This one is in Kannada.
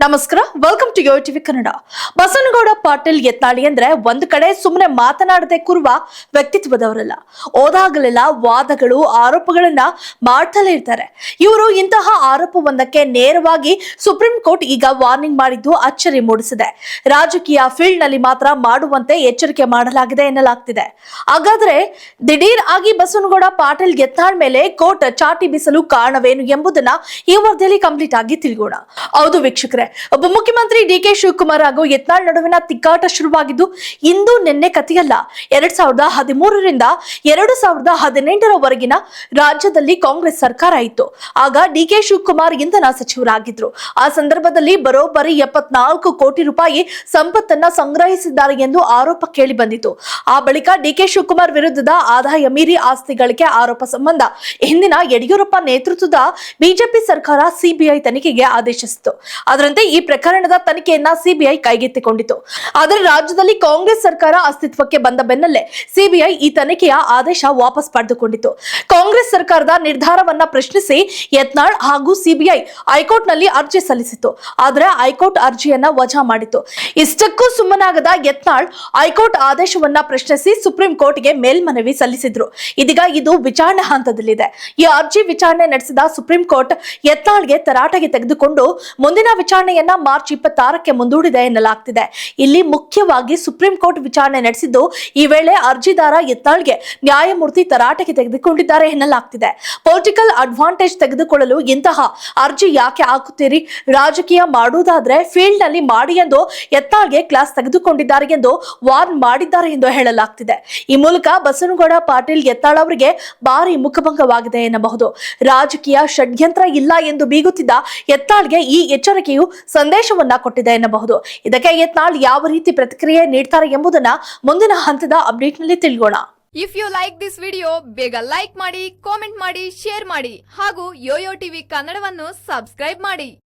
ನಮಸ್ಕಾರ welcome to yo TV Kannada Basavanagouda Patil ಯತ್ನಾಳಿ ಅಂದ್ರೆ ಒಂದು ಕಡೆ ಸುಮ್ಮನೆ ಮಾತನಾಡದೆ ಕೂರುವ ವ್ಯಕ್ತಿತ್ವದವರಲ್ಲ. ಓದಾಗಲೆಲ್ಲ ವಾದಗಳು, ಆರೋಪಗಳನ್ನ ಮಾಡ್ತಲೇ ಇರ್ತಾರೆ. ಇವರು ಇಂತಹ ಆರೋಪವೊಂದಕ್ಕೆ ನೇರವಾಗಿ ಸುಪ್ರೀಂ ಕೋರ್ಟ್ ಈಗ ವಾರ್ನಿಂಗ್ ಮಾಡಿದ್ದು ಅಚ್ಚರಿ ಮೂಡಿಸಿದೆ. ರಾಜಕೀಯ ಫೀಲ್ಡ್ನಲ್ಲಿ ಮಾತ್ರ ಮಾಡುವಂತೆ ಎಚ್ಚರಿಕೆ ಮಾಡಲಾಗಿದೆ ಎನ್ನಲಾಗ್ತಿದೆ. ಹಾಗಾದ್ರೆ ದಿಢೀರ್ ಆಗಿ ಬಸವನಗೌಡ ಪಾಟೀಲ್ ಯತ್ನಾಳ್ ಮೇಲೆ ಕೋರ್ಟ್ ಚಾಟಿ ಬೀಸಲು ಕಾರಣವೇನು ಎಂಬುದನ್ನ ಈ ವರದಿಯಲ್ಲಿ ಕಂಪ್ಲೀಟ್ ಆಗಿ ತಿಳಿಯೋಣ ಹೌದು ವೀಕ್ಷಕರೇ ಒಬ್ಬ ಮುಖ್ಯಮಂತ್ರಿ ಡಿ ಕೆ ಶಿವಕುಮಾರ್ ಹಾಗೂ ಯತ್ನಾಳ್ ನಡುವಿನ ತಿಕ್ಕಾಟ ಶುರುವಾಗಿದ್ದು, ಇಂದು ನಿನ್ನೆ ಕಥೆಯಲ್ಲ. ಎರಡ್ ಸಾವಿರದ ಹದಿಮೂರರಿಂದ ಎರಡು ಸಾವಿರದ ಹದಿನೆಂಟರವರೆಗಿನ ರಾಜ್ಯದಲ್ಲಿ ಕಾಂಗ್ರೆಸ್ ಸರ್ಕಾರ ಇತ್ತು. ಆಗ ಡಿ ಕೆ ಶಿವಕುಮಾರ್ ಇಂಧನ ಸಚಿವರಾಗಿದ್ರು. ಆ ಸಂದರ್ಭದಲ್ಲಿ ಬರೋಬ್ಬರಿ ಎಪ್ಪತ್ನಾಲ್ಕು ಕೋಟಿ ರೂಪಾಯಿ ಸಂಪತ್ತನ್ನ ಸಂಗ್ರಹಿಸಿದ್ದಾರೆ ಎಂದು ಆರೋಪ ಕೇಳಿ ಬಂದಿತು ಆ ಬಳಿಕ ಡಿ ಕೆ ಶಿವಕುಮಾರ್ ವಿರುದ್ಧದ ಆದಾಯ ಮೀರಿ ಆಸ್ತಿ ಗಳಿಕೆ ಆರೋಪ ಸಂಬಂಧ ಹಿಂದಿನ ಯಡಿಯೂರಪ್ಪ ನೇತೃತ್ವದ ಬಿಜೆಪಿ ಸರ್ಕಾರ ಸಿಬಿಐ ತನಿಖೆಗೆ ಆದೇಶಿಸಿತು ಅದರಂತೆ ಈ ಪ್ರಕರಣದ ತನಿಖೆಯನ್ನ ಸಿಬಿಐ ಕೈಗೆತ್ತಿಕೊಂಡಿತು ಆದರೆ ರಾಜ್ಯದಲ್ಲಿ ಕಾಂಗ್ರೆಸ್ ಸರ್ಕಾರ ಅಸ್ತಿತ್ವಕ್ಕೆ ಬಂದ ಬೆನ್ನಲ್ಲೇ ಸಿಬಿಐ ಈ ತನಿಖೆಯ ಆದೇಶ ವಾಪಸ್ ಪಡೆದುಕೊಂಡಿತು ಕಾಂಗ್ರೆಸ್ ಸರ್ಕಾರದ ನಿರ್ಧಾರವನ್ನ ಪ್ರಶ್ನಿಸಿ ಯತ್ನಾಳ್ ಹಾಗೂ ಸಿಬಿಐ ಹೈಕೋರ್ಟ್ನಲ್ಲಿ ಅರ್ಜಿ ಸಲ್ಲಿಸಿತು ಆದರೆ ಹೈಕೋರ್ಟ್ ಅರ್ಜಿಯನ್ನ ವಜಾ ಮಾಡಿತು ಇಷ್ಟಕ್ಕೂ ಸುಮ್ಮನಾಗದ ಯತ್ನಾಳ್ ಹೈಕೋರ್ಟ್ ಆದೇಶವನ್ನ ಪ್ರಶ್ನಿಸಿ ಸುಪ್ರೀಂ ಕೋರ್ಟ್ಗೆ ಮೇಲ್ಮನವಿ ಸಲ್ಲಿಸಿದ್ರು. ಇದೀಗ ಇದು ವಿಚಾರಣೆ ಹಂತದಲ್ಲಿದೆ. ಈ ಅರ್ಜಿ ವಿಚಾರಣೆ ನಡೆಸಿದ ಸುಪ್ರೀಂ ಕೋರ್ಟ್ ಯತ್ನಾಳ್ಗೆ ತರಾಟೆಗೆ ತೆಗೆದುಕೊಂಡು ಮುಂದಿನ ವಿಚಾರಣೆಯನ್ನ ಮಾರ್ಚ್ ಇಪ್ಪತ್ತಾರಕ್ಕೆ ಮುಂದೂಡಿದೆ ಎನ್ನಲಾಗ್ತಿದೆ. ಇಲ್ಲಿ ಮುಖ್ಯವಾಗಿ ಸುಪ್ರೀಂ ಕೋರ್ಟ್ ವಿಚಾರಣೆ ನಡೆಸಿದ್ದು ಈ ವೇಳೆ ಅರ್ಜಿದಾರ ಎತ್ತಾಳ್ಗೆ ನ್ಯಾಯಮೂರ್ತಿ ತರಾಟೆಗೆ ತೆಗೆದುಕೊಂಡಿದ್ದಾರೆ ಎನ್ನಲಾಗ್ತಿದೆ. ಪೊಲಿಟಿಕಲ್ ಅಡ್ವಾಂಟೇಜ್ ತೆಗೆದುಕೊಳ್ಳಲು ಇಂತಹ ಅರ್ಜಿ ಯಾಕೆ ಹಾಕುತ್ತೀರಿ? ರಾಜಕೀಯ ಮಾಡುವುದಾದ್ರೆ ಫೀಲ್ಡ್ನಲ್ಲಿ ಮಾಡಿ ಎಂದು ಎತ್ತಾಳ್ಗೆ ಕ್ಲಾಸ್ ತೆಗೆದುಕೊಂಡಿದ್ದಾರೆ ಎಂದು ವಾರ್ನ್ ಮಾಡಿದ್ದಾರೆ ಎಂದು ಹೇಳಲಾಗ್ತಿದೆ. ಈ ಮೂಲಕ ಬಸನಗೌಡ ಪಾಟೀಲ್ ಯತ್ನಾಳ್ ಅವರಿಗೆ ಭಾರಿ ಮುಖಭಂಗವಾಗಿದೆ ಎನ್ನಬಹುದು. ರಾಜಕೀಯ ಷಡ್ಯಂತ್ರ ಇಲ್ಲ ಎಂದು ಬೀಗುತ್ತಿದ್ದ ಎತ್ತಾಳ್ಗೆ ಈ ಎಚ್ಚರಿಕೆಯು ಸಂದೇಶವನ್ನ ಕೊಟ್ಟಿದೆ ಎನ್ನಬಹುದು. ಇದಕ್ಕೆ ಯತ್ನಾಳ್ ಯಾವ ರೀತಿ ಪ್ರತಿಕ್ರಿಯೆ ನೀಡ್ತಾರೆ ಎಂಬುದನ್ನ ಮುಂದಿನ ಹಂತದ ಅಪ್ಡೇಟ್ನಲ್ಲಿ ತಿಳಿಯೋಣ. If you like this video ಬೇಗ ಲೈಕ್ ಮಾಡಿ ಕಾಮೆಂಟ್ ಮಾಡಿ ಶೇರ್ ಮಾಡಿ ಹಾಗೂ ಯೋಯೋ ಟಿವಿ ಕನ್ನಡವನ್ನು ಸಬ್ಸ್ಕ್ರೈಬ್ ಮಾಡಿ.